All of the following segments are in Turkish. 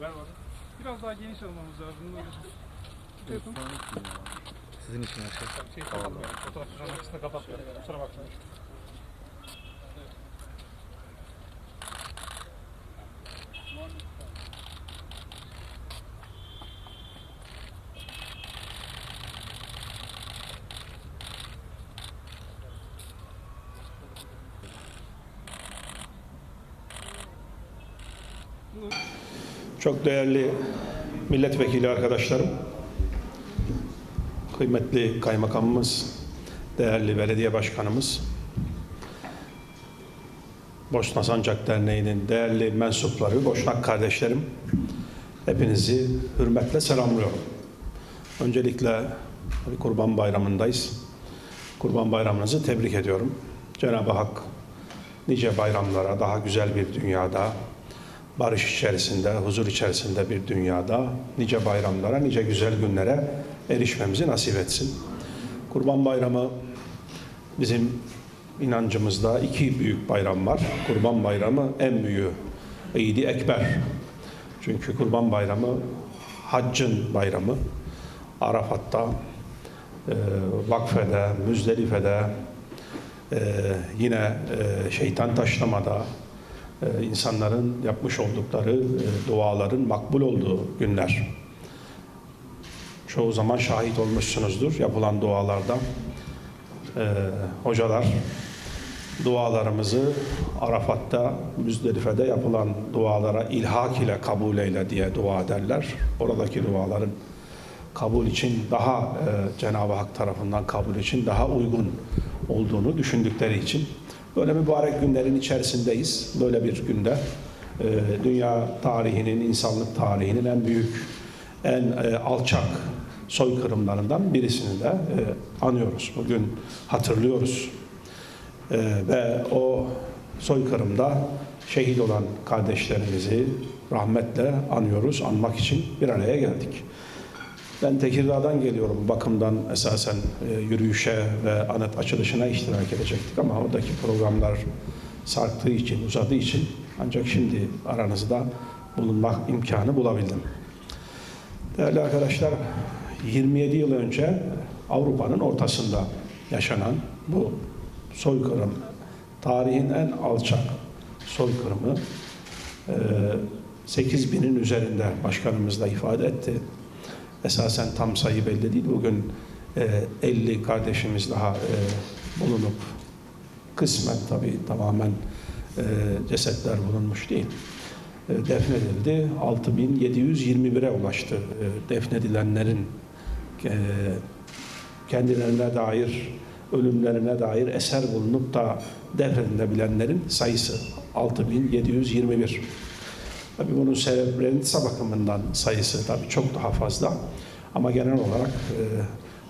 Ver bana. Biraz daha geniş almamız lazım. Sizin için her şey. Şey kapatmayalım. Fotoğraf açısını kapatmayalım. Kusura bakmayın. Çok değerli milletvekili arkadaşlarım, kıymetli kaymakamımız, değerli belediye başkanımız, Boşna Sancak Derneği'nin değerli mensupları, Boşnak kardeşlerim, hepinizi hürmetle selamlıyorum. Öncelikle Kurban Bayramı'ndayız. Kurban Bayramınızı tebrik ediyorum. Cenab-ı Hak nice bayramlara, daha güzel bir dünyada, barış içerisinde, huzur içerisinde bir dünyada nice bayramlara, nice güzel günlere erişmemizi nasip etsin. Kurban Bayramı bizim inancımızda iki büyük bayram var. Kurban Bayramı en büyüğü. İdi Ekber. Çünkü Kurban Bayramı haccın bayramı. Arafat'ta, e, Vakfe'de, Müzdelife'de, e, yine e, şeytan taşlamada, insanların yapmış oldukları e, duaların makbul olduğu günler. Çoğu zaman şahit olmuşsunuzdur yapılan dualarda. E, hocalar dualarımızı Arafat'ta, Müzdelife'de yapılan dualara ilhak ile kabul eyle diye dua ederler. Oradaki duaların kabul için daha e, Cenab-ı Hak tarafından kabul için daha uygun olduğunu düşündükleri için böyle mübarek günlerin içerisindeyiz. Böyle bir günde e, dünya tarihinin, insanlık tarihinin en büyük, en e, alçak soykırımlarından birisini de e, anıyoruz. Bugün hatırlıyoruz. E, ve o soykırımda şehit olan kardeşlerimizi rahmetle anıyoruz, anmak için bir araya geldik. Ben Tekirdağ'dan geliyorum. Bakımdan esasen e, yürüyüşe ve anet açılışına iştirak edecektik ama oradaki programlar sarktığı için, uzadığı için ancak şimdi aranızda bulunmak imkanı bulabildim. Değerli arkadaşlar, 27 yıl önce Avrupa'nın ortasında yaşanan bu soykırım, tarihin en alçak soykırımı, 8 binin üzerinde başkanımız da ifade etti. Esasen tam sayı belli değil. Bugün e, 50 kardeşimiz daha e, bulunup kısmen tabii tamamen e, cesetler bulunmuş değil. E, defnedildi. 6721'e ulaştı e, defnedilenlerin e, kendilerine dair ölümlerine dair eser bulunup da defnedilebilenlerin sayısı 6721. Tabii bunun sebeplerinin bakımından sayısı tabii çok daha fazla. Ama genel olarak e,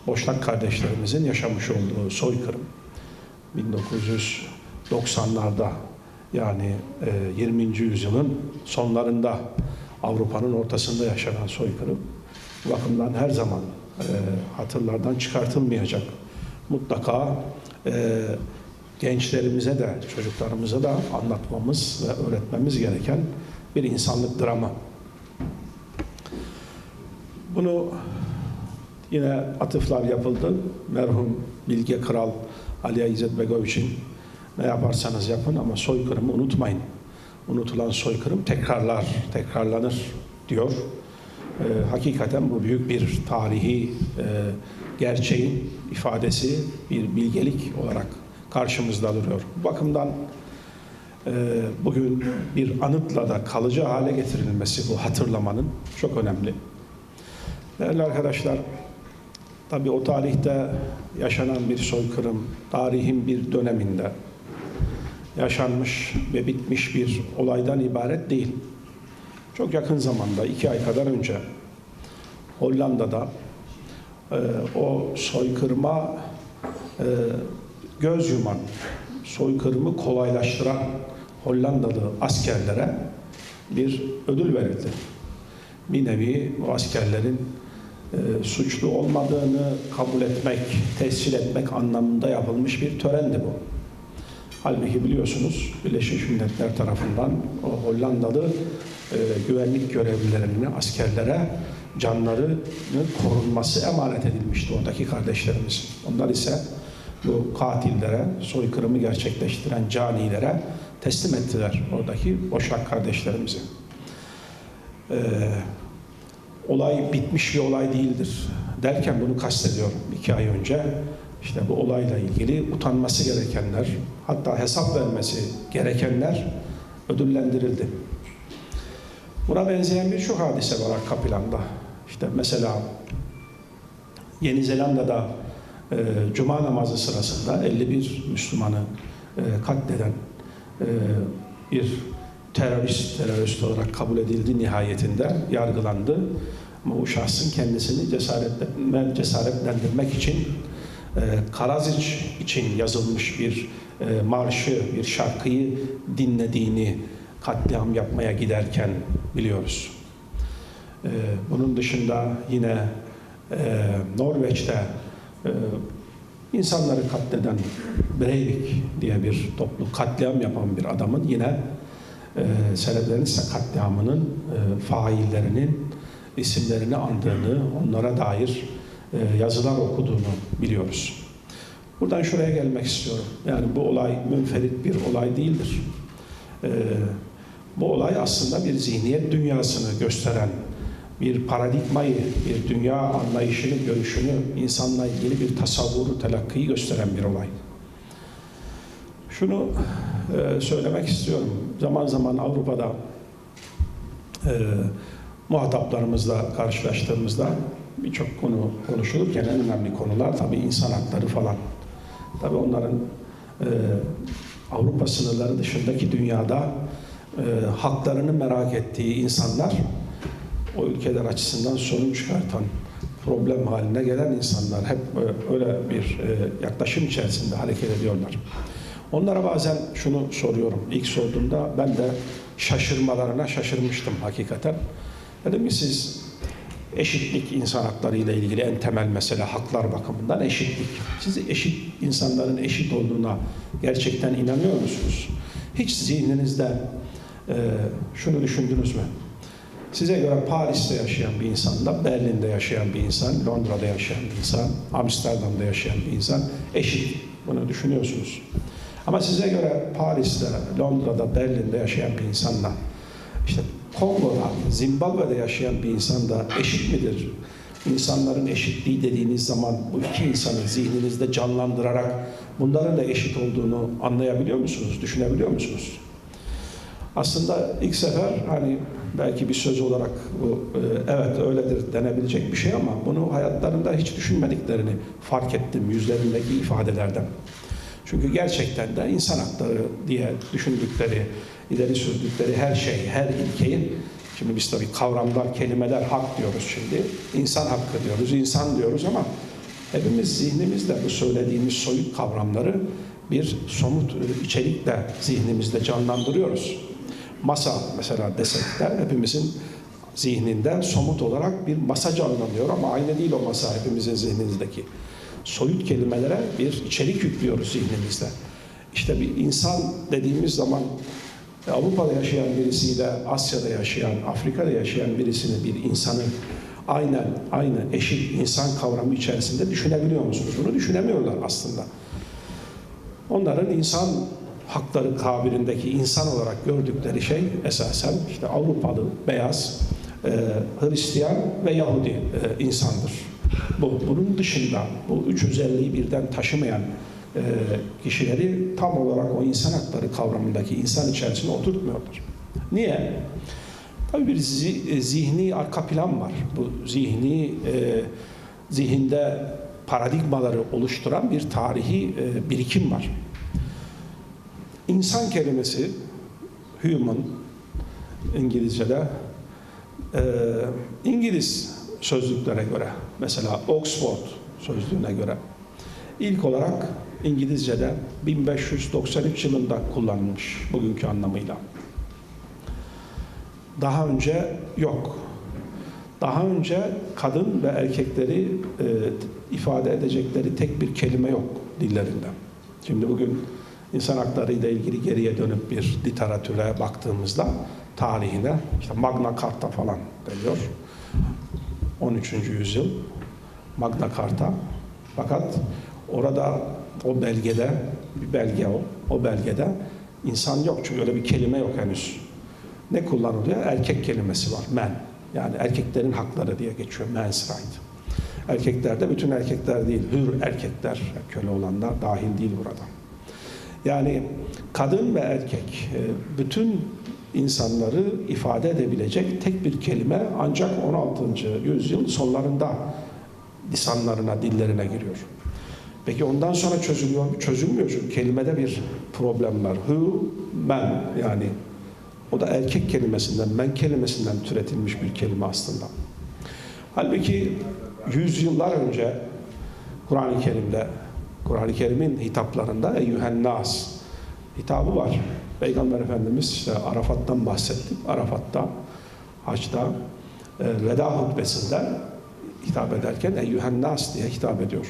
Boşnak kardeşlerimizin yaşamış olduğu soykırım 1990'larda yani e, 20. yüzyılın sonlarında Avrupa'nın ortasında yaşanan soykırım bakımdan her zaman e, hatırlardan çıkartılmayacak. Mutlaka e, gençlerimize de çocuklarımıza da anlatmamız ve öğretmemiz gereken bir insanlık dramı. Bunu yine atıflar yapıldı. Merhum Bilge Kral Ali İzzet Begoviç'in ne yaparsanız yapın ama soykırımı unutmayın. Unutulan soykırım tekrarlar, tekrarlanır diyor. Ee, hakikaten bu büyük bir tarihi e, gerçeğin ifadesi, bir bilgelik olarak karşımızda duruyor. Bu bakımdan e, bugün bir anıtla da kalıcı hale getirilmesi bu hatırlamanın çok önemli. Değerli arkadaşlar, tabii o tarihte yaşanan bir soykırım, tarihin bir döneminde yaşanmış ve bitmiş bir olaydan ibaret değil. Çok yakın zamanda, iki ay kadar önce Hollanda'da e, o soykırıma e, göz yuman, soykırımı kolaylaştıran Hollandalı askerlere bir ödül verildi. Bir nevi bu askerlerin e, suçlu olmadığını kabul etmek, tescil etmek anlamında yapılmış bir törendi bu. Halbuki biliyorsunuz Birleşmiş Milletler tarafından o Hollandalı e, güvenlik görevlilerine, askerlere canlarının korunması emanet edilmişti oradaki kardeşlerimiz. Onlar ise bu katillere, soykırımı gerçekleştiren canilere teslim ettiler oradaki boşnak kardeşlerimizi. Ee, olay bitmiş bir olay değildir derken bunu kastediyorum. İki ay önce işte bu olayla ilgili utanması gerekenler, hatta hesap vermesi gerekenler ödüllendirildi. Buna benzeyen birçok hadise var arka planda. İşte mesela Yeni Zelanda'da e, Cuma namazı sırasında 51 Müslümanı e, katleden bir terörist terörist olarak kabul edildi nihayetinde yargılandı. Ama o şahsın kendisini cesaretlenme, cesaretlendirmek için e, Karaziç için yazılmış bir e, marşı, bir şarkıyı dinlediğini katliam yapmaya giderken biliyoruz. E, bunun dışında yine e, Norveç'te insanları katleden Breivik diye bir toplu katliam yapan bir adamın yine e, Srebrenica katliamının e, faillerinin isimlerini andığını, onlara dair e, yazılar okuduğunu biliyoruz. Buradan şuraya gelmek istiyorum. Yani bu olay münferit bir olay değildir. E, bu olay aslında bir zihniyet dünyasını gösteren bir paradigmayı, bir dünya anlayışını, görüşünü, insanla ilgili bir tasavvuru, telakkiyi gösteren bir olay. Şunu e, söylemek istiyorum. Zaman zaman Avrupa'da e, muhataplarımızla karşılaştığımızda birçok konu konuşulurken en önemli konular tabii insan hakları falan. Tabii onların e, Avrupa sınırları dışındaki dünyada e, haklarını merak ettiği insanlar o ülkeler açısından sorun çıkartan, problem haline gelen insanlar hep e, öyle bir e, yaklaşım içerisinde hareket ediyorlar. Onlara bazen şunu soruyorum. İlk sorduğumda ben de şaşırmalarına şaşırmıştım hakikaten. Dedim ki siz eşitlik insan hakları ile ilgili en temel mesele haklar bakımından eşitlik. Siz eşit insanların eşit olduğuna gerçekten inanıyor musunuz? Hiç zihninizde e, şunu düşündünüz mü? Size göre Paris'te yaşayan bir insanla Berlin'de yaşayan bir insan, Londra'da yaşayan bir insan, Amsterdam'da yaşayan bir insan eşit. Bunu düşünüyorsunuz. Ama size göre Paris'te, Londra'da, Berlin'de yaşayan bir insanla işte Kongo'da, Zimbabwe'de yaşayan bir insan da eşit midir? İnsanların eşitliği dediğiniz zaman bu iki insanı zihninizde canlandırarak bunların da eşit olduğunu anlayabiliyor musunuz? Düşünebiliyor musunuz? Aslında ilk sefer hani belki bir söz olarak bu e, evet öyledir denebilecek bir şey ama bunu hayatlarında hiç düşünmediklerini fark ettim yüzlerindeki ifadelerden. Çünkü gerçekten de insan hakları diye düşündükleri, ileri sürdükleri her şey, her ilkeyi, şimdi biz tabii kavramlar, kelimeler hak diyoruz şimdi, insan hakkı diyoruz, insan diyoruz ama hepimiz zihnimizde bu söylediğimiz soyut kavramları bir somut e, içerikle zihnimizde canlandırıyoruz. Masa mesela desek de hepimizin zihninde somut olarak bir masa canlanıyor ama aynı değil o masa hepimizin zihnimizdeki soyut kelimelere bir içerik yüklüyoruz zihnimizde. İşte bir insan dediğimiz zaman Avrupa'da yaşayan birisiyle Asya'da yaşayan, Afrika'da yaşayan birisini, bir insanı aynen, aynı eşit insan kavramı içerisinde düşünebiliyor musunuz? Bunu düşünemiyorlar aslında. Onların insan hakları kabirindeki insan olarak gördükleri şey esasen işte Avrupalı, beyaz, e, Hristiyan ve Yahudi e, insandır. Bu, bunun dışında bu üç özelliği birden taşımayan e, kişileri tam olarak o insan hakları kavramındaki insan içerisine oturtmuyorlar. Niye? Tabii bir zi- zihni arka plan var. Bu zihni e, zihinde paradigmaları oluşturan bir tarihi e, birikim var. İnsan kelimesi human İngilizce'de e, İngiliz sözlüklere göre mesela Oxford sözlüğüne göre ilk olarak İngilizce'de 1593 yılında kullanılmış bugünkü anlamıyla. Daha önce yok. Daha önce kadın ve erkekleri e, ifade edecekleri tek bir kelime yok dillerinde. Şimdi bugün insan hakları ile ilgili geriye dönüp bir literatüre baktığımızda tarihine işte Magna Carta falan deniyor. 13. yüzyıl Magna Carta. Fakat orada o belgede bir belge o. O belgede insan yok çünkü öyle bir kelime yok henüz. Ne kullanılıyor? Erkek kelimesi var. Men. Yani erkeklerin hakları diye geçiyor. Men's right. Erkeklerde bütün erkekler değil, hür erkekler, köle olanlar dahil değil burada. Yani kadın ve erkek e, bütün insanları ifade edebilecek tek bir kelime ancak 16. yüzyıl sonlarında lisanlarına, dillerine giriyor. Peki ondan sonra çözülüyor mu? Çözülmüyor çünkü kelimede bir problem var. Who, men yani o da erkek kelimesinden, men kelimesinden türetilmiş bir kelime aslında. Halbuki yüzyıllar önce Kur'an-ı Kerim'de, Kur'an-ı Kerim'in hitaplarında Eyyühen Nas hitabı var. Peygamber Efendimiz işte Arafat'tan bahsettik. Arafat'ta, Haç'ta, e, veda hutbesinde hitap ederken Eyyühen Nas diye hitap ediyor.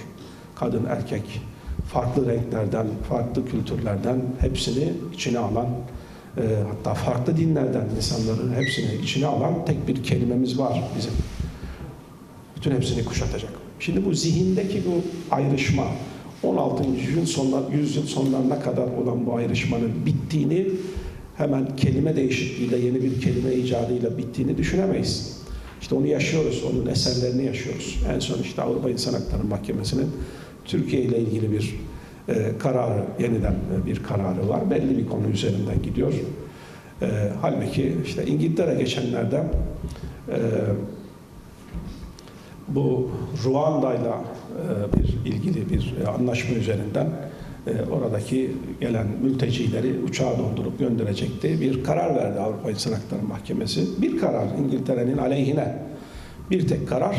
Kadın, erkek, farklı renklerden, farklı kültürlerden hepsini içine alan, e, hatta farklı dinlerden insanların hepsini içine alan tek bir kelimemiz var bizim. Bütün hepsini kuşatacak. Şimdi bu zihindeki bu ayrışma 16. yüzyıl, sonlar, yüzyıl sonlarına kadar olan bu ayrışmanın bittiğini hemen kelime değişikliğiyle yeni bir kelime icadıyla bittiğini düşünemeyiz. İşte onu yaşıyoruz, onun eserlerini yaşıyoruz. En son işte Avrupa İnsan Hakları Mahkemesi'nin Türkiye ile ilgili bir e, kararı, yeniden e, bir kararı var. Belli bir konu üzerinden gidiyor. E, halbuki işte İngiltere geçenlerde e, bu Ruanda'yla e, bir ilgili bir e, anlaşma üzerinden e, oradaki gelen mültecileri uçağa doldurup gönderecekti. Bir karar verdi Avrupa İnsan Hakları Mahkemesi. Bir karar İngiltere'nin aleyhine. Bir tek karar.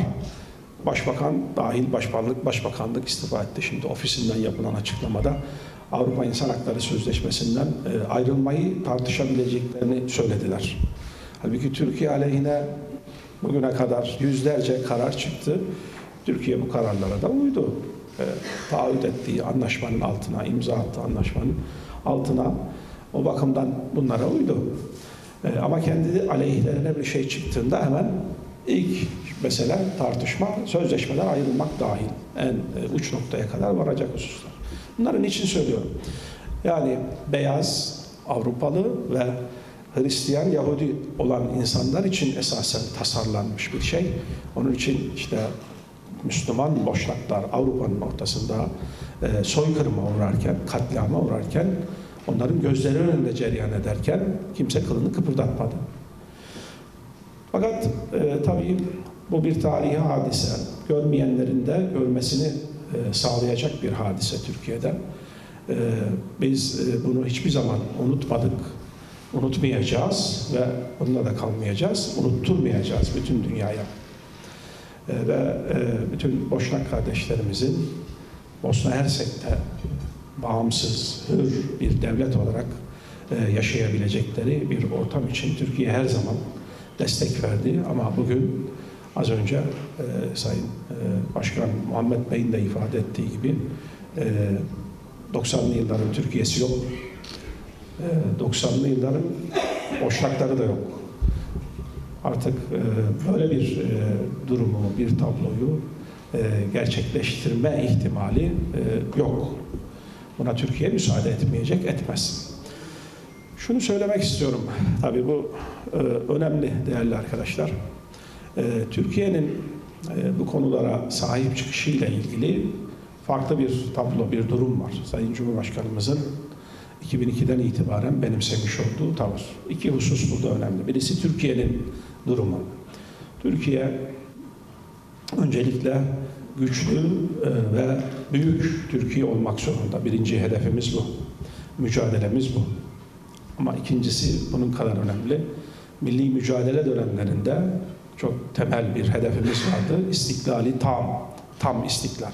Başbakan dahil başbakanlık başbakanlık istifa etti. Şimdi ofisinden yapılan açıklamada Avrupa İnsan Hakları Sözleşmesi'nden e, ayrılmayı tartışabileceklerini söylediler. Halbuki Türkiye aleyhine bugüne kadar yüzlerce karar çıktı. Türkiye bu kararlara da uydu. E, taahhüt ettiği anlaşmanın altına, imza attığı anlaşmanın altına o bakımdan bunlara uydu. E, ama kendi aleyhlerine bir şey çıktığında hemen ilk mesele tartışma, sözleşmeden ayrılmak dahil. En e, uç noktaya kadar varacak hususlar. Bunların için söylüyorum. Yani beyaz, Avrupalı ve Hristiyan, Yahudi olan insanlar için esasen tasarlanmış bir şey. Onun için işte Müslüman boşnaklar Avrupa'nın ortasında e, soykırıma uğrarken, katliama uğrarken, onların gözleri önünde cereyan ederken kimse kılını kıpırdatmadı. Fakat e, tabii bu bir tarihi hadise. Görmeyenlerin de görmesini e, sağlayacak bir hadise Türkiye'de. E, biz e, bunu hiçbir zaman unutmadık, unutmayacağız ve onunla da kalmayacağız, unutturmayacağız bütün dünyaya. E, ve e, bütün Boşnak kardeşlerimizin Bosna Hersek'te bağımsız, hür bir devlet olarak e, yaşayabilecekleri bir ortam için Türkiye her zaman destek verdi. Ama bugün az önce e, Sayın Başkan Muhammed Bey'in de ifade ettiği gibi e, 90'lı yılların Türkiye'si yok. E, 90'lı yılların boşlukları da yok. Artık e, böyle bir e, durumu, bir tabloyu e, gerçekleştirme ihtimali yok. Buna Türkiye müsaade etmeyecek, etmez. Şunu söylemek istiyorum. Tabii bu önemli değerli arkadaşlar. Türkiye'nin bu konulara sahip çıkışıyla ilgili farklı bir tablo, bir durum var. Sayın Cumhurbaşkanımızın 2002'den itibaren benimsemiş olduğu tavır. İki husus burada önemli. Birisi Türkiye'nin durumu. Türkiye öncelikle güçlü e, ve büyük Türkiye olmak zorunda. Birinci hedefimiz bu. Mücadelemiz bu. Ama ikincisi bunun kadar önemli. Milli mücadele dönemlerinde çok temel bir hedefimiz vardı. İstiklali tam, tam istiklal.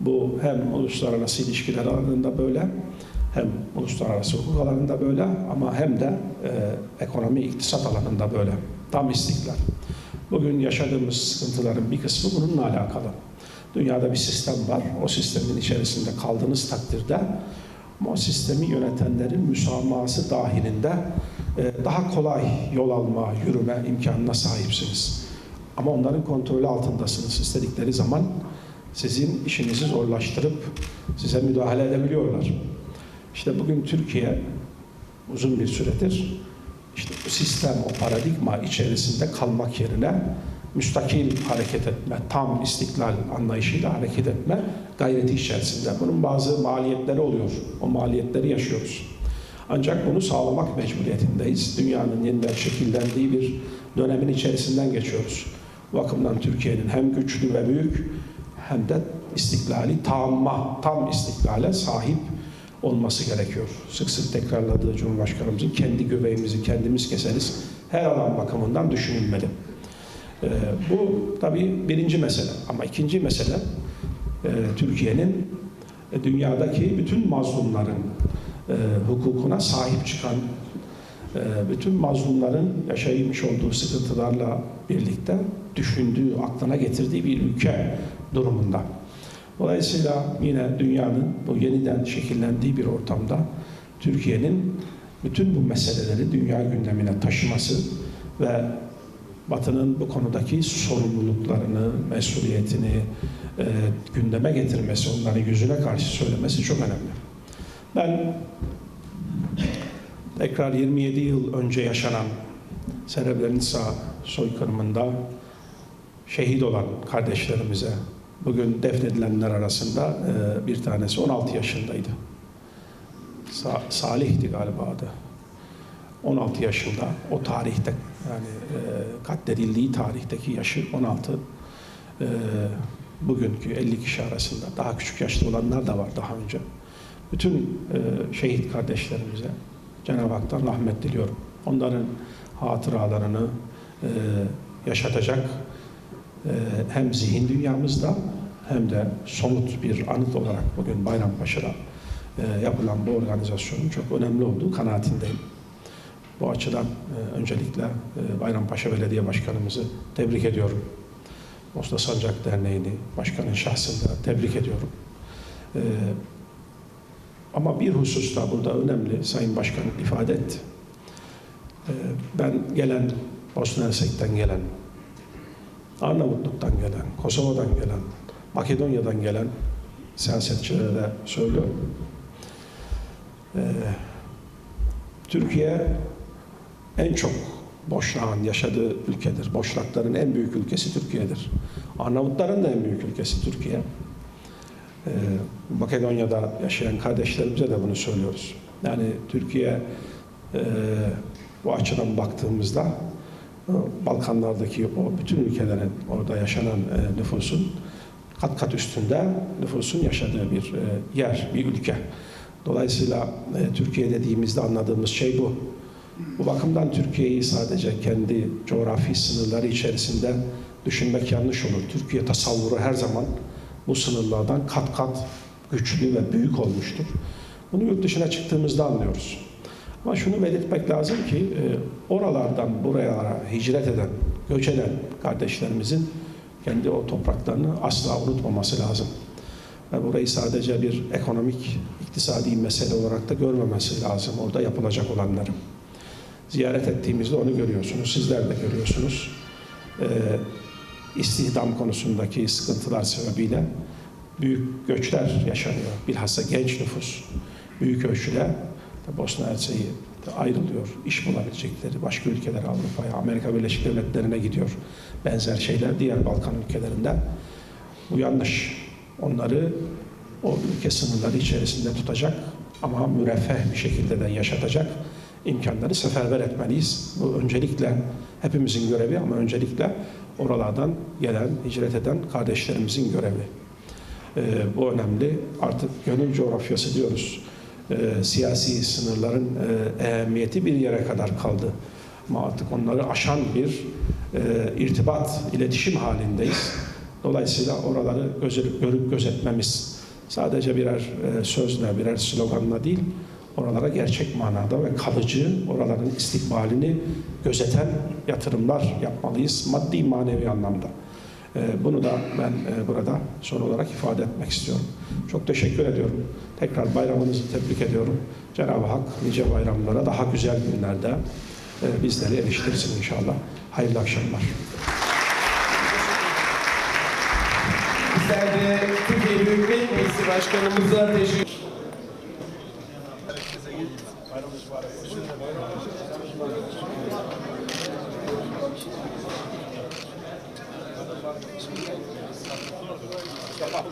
Bu hem uluslararası ilişkiler alanında böyle, hem uluslararası hukuk alanında böyle ama hem de e, ekonomi, iktisat alanında böyle. Tam istiklal. Bugün yaşadığımız sıkıntıların bir kısmı bununla alakalı. Dünyada bir sistem var. O sistemin içerisinde kaldığınız takdirde o sistemi yönetenlerin müsamahası dahilinde e, daha kolay yol alma, yürüme imkanına sahipsiniz. Ama onların kontrolü altındasınız. İstedikleri zaman sizin işinizi zorlaştırıp size müdahale edebiliyorlar. İşte bugün Türkiye uzun bir süredir işte bu sistem, o paradigma içerisinde kalmak yerine müstakil hareket etme, tam istiklal anlayışıyla hareket etme gayreti içerisinde. Bunun bazı maliyetleri oluyor. O maliyetleri yaşıyoruz. Ancak bunu sağlamak mecburiyetindeyiz. Dünyanın yeniden şekillendiği bir dönemin içerisinden geçiyoruz. Bu bakımdan Türkiye'nin hem güçlü ve büyük hem de istiklali tamma, tam istiklale sahip olması gerekiyor. Sık sık tekrarladığı Cumhurbaşkanımızın kendi göbeğimizi kendimiz keseriz. Her alan bakımından düşünülmeli. Ee, bu tabii birinci mesele. Ama ikinci mesele e, Türkiye'nin e, dünyadaki bütün mazlumların e, hukukuna sahip çıkan e, bütün mazlumların yaşaymış olduğu sıkıntılarla birlikte düşündüğü, aklına getirdiği bir ülke durumunda. Dolayısıyla yine dünyanın bu yeniden şekillendiği bir ortamda Türkiye'nin bütün bu meseleleri dünya gündemine taşıması ve Batı'nın bu konudaki sorumluluklarını, mesuliyetini e, gündeme getirmesi, onları yüzüne karşı söylemesi çok önemli. Ben tekrar 27 yıl önce yaşanan Srebrenica soykırımında şehit olan kardeşlerimize bugün defnedilenler arasında e, bir tanesi 16 yaşındaydı. Sa- Salih'ti galiba adı. 16 yaşında o tarihte yani e, katledildiği tarihteki yaşı 16 e, bugünkü 50 kişi arasında daha küçük yaşta olanlar da var daha önce. Bütün e, şehit kardeşlerimize Cenab-ı Hak'tan rahmet diliyorum. Onların hatıralarını e, yaşatacak hem zihin dünyamızda hem de somut bir anıt olarak bugün Bayrampaşa'da e, yapılan bu organizasyonun çok önemli olduğu kanaatindeyim. Bu açıdan e, öncelikle e, Bayrampaşa Belediye Başkanımızı tebrik ediyorum. Bosna Sancak Derneği'ni başkanın şahsında tebrik ediyorum. Ama bir husus da burada önemli, Sayın Başkan ifade etti. Ben gelen, Bosna Hersek'ten gelen, Arnavutluk'tan gelen, Kosova'dan gelen, Makedonya'dan gelen siyasetçilere söylüyorum. Ee, Türkiye en çok boşnağın yaşadığı ülkedir. Boşnakların en büyük ülkesi Türkiye'dir. Arnavutların da en büyük ülkesi Türkiye. Ee, Makedonya'da yaşayan kardeşlerimize de bunu söylüyoruz. Yani Türkiye e, bu açıdan baktığımızda Balkanlardaki o bütün ülkelerin orada yaşanan e, nüfusun kat kat üstünde nüfusun yaşadığı bir e, yer, bir ülke. Dolayısıyla e, Türkiye dediğimizde anladığımız şey bu. Bu bakımdan Türkiye'yi sadece kendi coğrafi sınırları içerisinde düşünmek yanlış olur. Türkiye tasavvuru her zaman bu sınırlardan kat kat güçlü ve büyük olmuştur. Bunu yurt dışına çıktığımızda anlıyoruz. Ama şunu belirtmek lazım ki e, oralardan buralara hicret eden, göç eden kardeşlerimizin kendi o topraklarını asla unutmaması lazım. Ve burayı sadece bir ekonomik, iktisadi mesele olarak da görmemesi lazım orada yapılacak olanları. Ziyaret ettiğimizde onu görüyorsunuz, sizler de görüyorsunuz. Ee, istihdam konusundaki sıkıntılar sebebiyle büyük göçler yaşanıyor. Bilhassa genç nüfus büyük ölçüde Bosna Hersek'e ayrılıyor. İş bulabilecekleri başka ülkelere Avrupa'ya, Amerika Birleşik Devletleri'ne gidiyor. Benzer şeyler diğer Balkan ülkelerinde. Bu yanlış. Onları o ülke sınırları içerisinde tutacak ama müreffeh bir şekilde de yaşatacak imkanları seferber etmeliyiz. Bu öncelikle hepimizin görevi ama öncelikle oralardan gelen, hicret eden kardeşlerimizin görevi. Ee, bu önemli. Artık gönül coğrafyası diyoruz. Ee, siyasi sınırların e, ehemmiyeti bir yere kadar kaldı. Ama artık onları aşan bir e, irtibat, iletişim halindeyiz. Dolayısıyla oraları göz, görüp gözetmemiz sadece birer e, sözle, birer sloganla değil, oralara gerçek manada ve kalıcı, oraların istikbalini gözeten yatırımlar yapmalıyız maddi manevi anlamda. E, Bunu da ben e, burada son olarak ifade etmek istiyorum. Çok teşekkür ediyorum. Tekrar bayramınızı tebrik ediyorum. Cenab-ı Hak nice bayramlara daha güzel günlerde e, bizleri eriştirsin inşallah. Hayırlı akşamlar. Bizler de Türkiye Büyük Meclisi Başkanımıza teşekkür capaz.